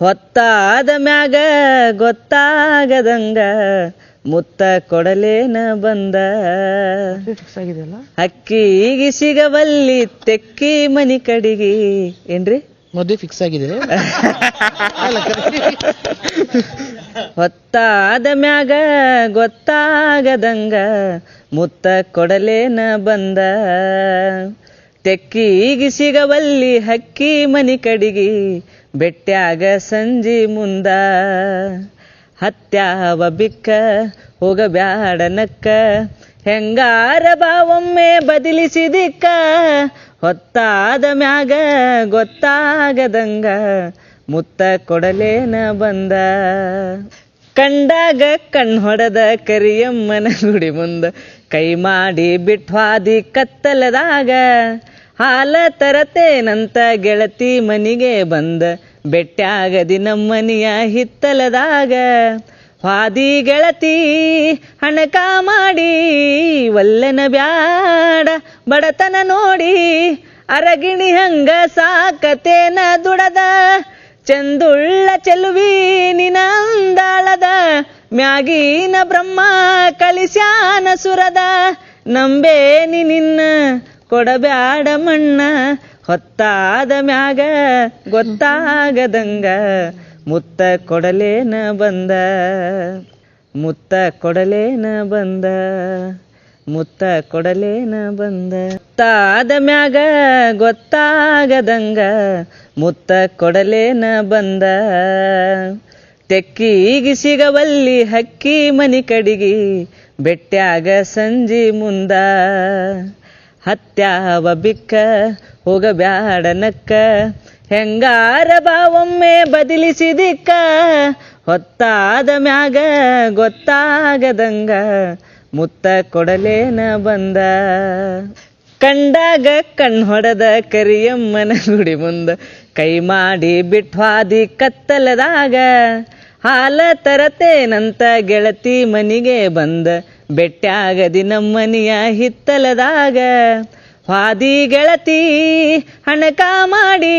ಹೊತ್ತಾದ ಮ್ಯಾಗ ಗೊತ್ತಾಗದಂಗ ಮುತ್ತ ಕೊಡಲೇನ ಬಂದ. ಅಕ್ಕಿಗೆ ಸಿಗವಲ್ಲಿ ತೆಕ್ಕಿ ಮನಿ ಕಡಿಗಿ. ಏನ್ರಿ? ಮದುವೆ ಫಿಕ್ಸ್ ಆಗಿದೆ. ಹೊತ್ತಾದ ಮ್ಯಾಗ ಗೊತ್ತಾಗದಂಗ ಮುತ್ತ ಕೊಡಲೇನ ಬಂದ. ತೆಕ್ಕಿಗೆ ಸಿಗವಲ್ಲಿ ಹಕ್ಕಿ ಮನಿ ಕಡಿಗಿ. ಬೆಟ್ಟ್ಯಾಗ ಸಂಜಿ ಮುಂದ ಹತ್ಯಾವ ಬಿಕ್ಕ ಹೋಗಬ್ಯಾಡನಕ್ಕ ಹೆಂಗಾರ ಬಾವೊಮ್ಮೆ ಬದಲಿಸಿದಿಕ್ಕ ಹೊತ್ತಾದ ಮ್ಯಾಗ ಗೊತ್ತಾಗದಂಗ ಮುತ್ತ ಕೊಡಲೇನ ಬಂದ. ಕಂಡಾಗ ಕಣ್ ಹೊಡೆದ ಕರಿಯಮ್ಮನ ಗುಡಿ ಮುಂದ. ಕೈ ಮಾಡಿ ಬಿಟ್ವಾದಿ ಕತ್ತಲದಾಗ. ಹಾಲ ತರತೇನಂತ ಗೆಳತಿ ಮನಿಗೆ ಬಂದ. ಬೆಟ್ಟ್ಯಾಗದಿ ನಮ್ಮನಿಯ ಹಿತ್ತಲದಾಗ ಹಾದಿ ಗೆಳತಿ ಹಣಕ ಮಾಡಿ ಒಲ್ಲನ ಬ್ಯಾಡ ಬಡತನ ನೋಡಿ, ಅರಗಿಣಿ ಹಂಗ ಸಾಕತೇನ ದುಡದ, ಚಂದುಳ್ಳ ಚೆಲುವಿ ನಿನಂದಾಳದ ಮ್ಯಾಗಿನ ಬ್ರಹ್ಮ ಕಳಿಸ್ಯಾನ ಸುರದ, ನಂಬೇನಿ ನಿನ್ನ ಕೊಡಬ್ಯಾಡ ಮಣ್ಣ ಹೊತ್ತಾದ ಮ್ಯಾಗ ಗೊತ್ತಾಗದಂಗ ಮುತ್ತ ಕೊಡಲೇನ ಬಂದ. ಮುತ್ತ ಕೊಡಲೇನ ಬಂದ. ಮುತ್ತ ಕೊಡಲೇನ ಬಂದ. ತಾದ ಮ್ಯಾಗ ಗೊತ್ತಾಗದಂಗ ಮುತ್ತ ಕೊಡಲೇನ ಬಂದ. ತೆಕ್ಕೀಗಿ ಸಿಗವಲ್ಲಿ ಹಕ್ಕಿ ಮನಿ ಕಡಿಗಿ ಬೆಟ್ಟ್ಯಾಗ ಸಂಜಿ ಮುಂದ. ಹತ್ಯಾವ ಬಿಕ್ಕ ಹೋಗಬ್ಯಾಡ ಬ್ಯಾಡನಕ್ಕ ಹೆಂಗಾರ ಬಾವೊಮ್ಮೆ ಬದಲಿಸಿದಿಕ್ಕ. ಹೊತ್ತಾದ ಮ್ಯಾಗ ಗೊತ್ತಾಗದಂಗ ಮುತ್ತ ಕೊಡಲೇನ ಬಂದ. ಕಂಡಾಗ ಕಣ್ ಹೊಡೆದ ಕರಿಯಮ್ಮನ ಗುಡಿ ಮುಂದ ಕೈ ಮಾಡಿ ಬಿಟ್ವಾದಿ ಕತ್ತಲದಾಗ. ಹಾಲ ತರತೇನಂತ ಗೆಳತಿ ಮನಿಗೆ ಬಂದ. ಬೆಟ್ಟಾಗದಿ ನಮ್ಮನಿಯ ಹಿತ್ತಲದಾಗ. ಹಾದಿ ಗೆಳತಿ, ಹಣಕ ಮಾಡಿ,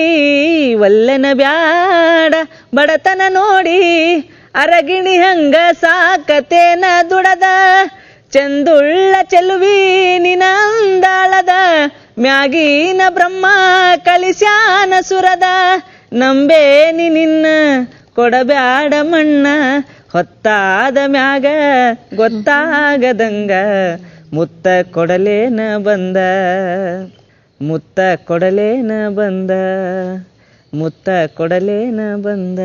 ವಲ್ಲನ ಬ್ಯಾಡ, ಬಡತನ ನೋಡಿ, ಅರಗಿಣಿ ಹಂಗ ಸಾಕತೇನ ದುಡದ, ಚಂದುಳ್ಳ ಚೆಲುವಿ ನಿನಂದಾಳದ, ಮ್ಯಾಗಿನ ಬ್ರಹ್ಮ ಕಳಿಸ್ಯಾನ ಸುರದ, ನಂಬೇನಿ ನಿನ್ನ, ಕೊಡಬ್ಯಾಡ ಮಣ್ಣ, ಹೊತ್ತಾದ ಮ್ಯಾಗ ಗೊತ್ತಾಗದಂಗ. ಮುತ್ತ ಕೊಡಲೇನ ಬಂದ ಮುತ್ತ ಕೊಡಲೇನ ಬಂದ ಮುತ್ತ ಕೊಡಲೇನ ಬಂದ.